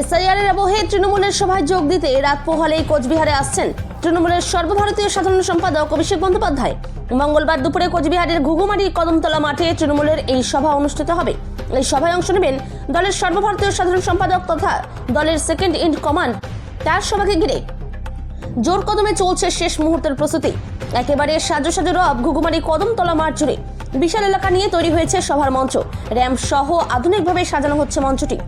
SIR এর আবহে তৃণমূলের সভায় যোগ দিতে রাত পোহালেই কোচবিহারে আসছেন তৃণমূলের সর্বভারতীয় সাধারণ সম্পাদক অভিষেক বন্দ্যোপাধ্যায়। মঙ্গলবার দুপুরে কোচবিহারের ঘুঘুমারি কদমতলা মাঠে তৃণমূলের এই সভা অনুষ্ঠিত হবে। এই সভায় অংশ নেবেন দলের সর্বভারতীয় সাধারণ সম্পাদক তথা দলের সেকেন্ড ইন কমান্ড তার সভাকে ঘিরে। জোর কদমে চলছে শেষ মুহূর্তের প্রস্তুতি। একেবারে সাজো রব ঘুঘুমারি কদমতলা মাঠ জুড়ে বিশাল এলাকা নিয়ে তৈরি হয়েছে সভার মঞ্চ। র্যাম্প সহ আধুনিকভাবে সাজানো হচ্ছে মঞ্চটি।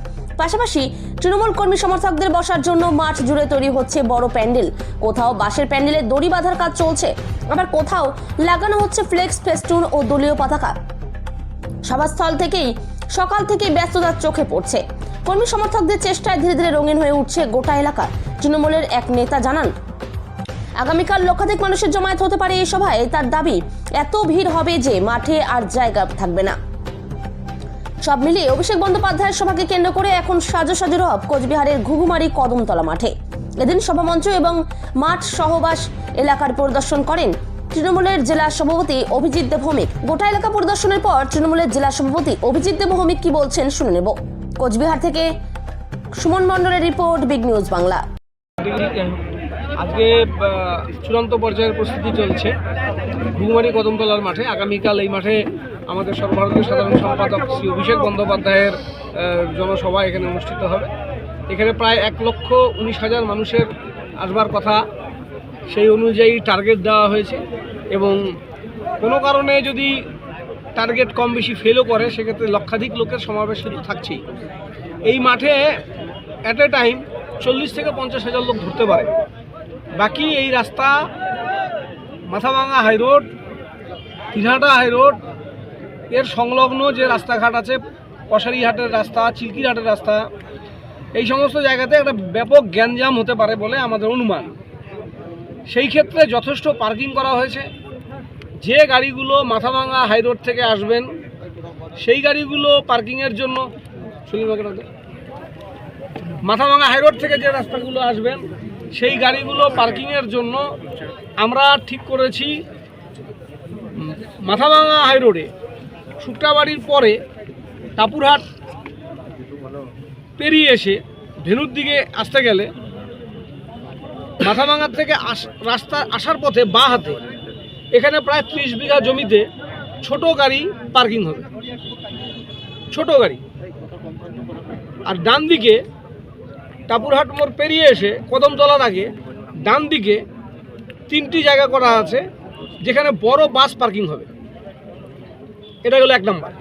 পাশাপাশি তৃণমূল কর্মী সমর্থকদের বসার জন্য মাঠ জুড়ে তৈরি হচ্ছে বড় প্যান্ডেল। কোথাও বাঁশের প্যান্ডেলে দড়ি বাঁধার কাজ চলছে, আবার কোথাও লাগানো হচ্ছে ফ্লেক্স, ফেস্টুন ও দলীয় পতাকা। সভাস্থল থেকেই সকাল থেকেই ব্যস্ততার চোখে পড়ছে। কর্মী সমর্থকদের চেষ্টায় ধীরে ধীরে রঙিন হয়ে উঠছে গোটা এলাকা, তৃণমূলের এক নেতা জানান। আগামীকাল লক্ষাধিক মানুষের জমায়েত হতে পারে এই সভায়, তার দাবি, এত ভিড় হবে যে মাঠে আর জায়গা থাকবে না। সব মিলিয়ে অভিষেক বন্দ্যোপাধ্যায়ের সভাকে কেন্দ্র করে এখন সাজো সাজো রব কোচবিহারের ঘুঘুমারি কদমতলা মাঠে। এদিন সভামঞ্চ এবং মাঠ সহবাস এলাকার পরিদর্শন করেন তৃণমূলের জেলা সভাপতি অভিজিৎ দেব ভৌমিক। গোটা এলাকা পরিদর্শনের পর তৃণমূলের জেলা সভাপতি অভিজিৎ দেব ভৌমিক কি বলছেন শুনে নেব। কোচবিহার থেকে সুমন মণ্ডলের রিপোর্ট, বিগ নিউজ বাংলা। আজকে চূড়ান্ত পর্যায়ের প্রস্তুতি চলছে। ঘুঘুমারি কদমতলার মাঠে। আগামীকাল এই মাঠে আমাদের সর্বভারতীয় সাধারণ সম্পাদক শ্রী অভিষেক বন্দ্যোপাধ্যায়ের জনসভা এখানে অনুষ্ঠিত হবে। এখানে প্রায় এক লক্ষ উনিশ হাজার মানুষের আসবার কথা সেই অনুযায়ী টার্গেট দেওয়া হয়েছে এবং কোনো কারণে যদি টার্গেট কম বেশি ফেলও করে, সেক্ষেত্রে লক্ষাধিক লোকের সমাবেশ কিন্তু থাকছেই। এই মাঠে অ্যাট এ টাইম চল্লিশ থেকে পঞ্চাশ হাজার লোক ধরতে পারে। বাকি এই রাস্তা Mathabhanga high road Tinhata high road এর সংলগ্ন যে রাস্তাঘাট আছে কসারিহাটের রাস্তা, চিলকিরহাটের রাস্তা, এই সমস্ত জায়গাতে একটা ব্যাপক গ্যাঞ্জাম হতে পারে বলে আমাদের অনুমান। সেই ক্ষেত্রে যথেষ্ট পার্কিং করা হয়েছে। যে গাড়িগুলো মাথাভাঙা হাই রোড থেকে আসবেন, সেই গাড়িগুলো পার্কিংয়ের জন্য। মাথাভাঙা হাই রোড থেকে যে রাস্তাগুলো আসবেন, সেই গাড়িগুলো পার্কিংয়ের জন্য আমরা ঠিক করেছি মাথাভাঙা হাই রোডে শুক্তাবাড়ির পরে টাপুরহাট পেরিয়ে এসে ভেনুর দিকে আসতে গেলে মাথাভাঙার থেকে আস, রাস্তা আসার পথে বাঁ হাতে এখানে প্রায় ত্রিশ বিঘা জমিতে ছোট গাড়ি পার্কিং হবে। ছোট গাড়ি। আর ডান দিকে টাপুরহাট মোড় পেরিয়ে এসে কদমতলার আগে ডান দিকে তিনটি জায়গা করা আছে, যেখানে বড় বাস পার্কিং হবে। এটা হলো এক নাম্বার।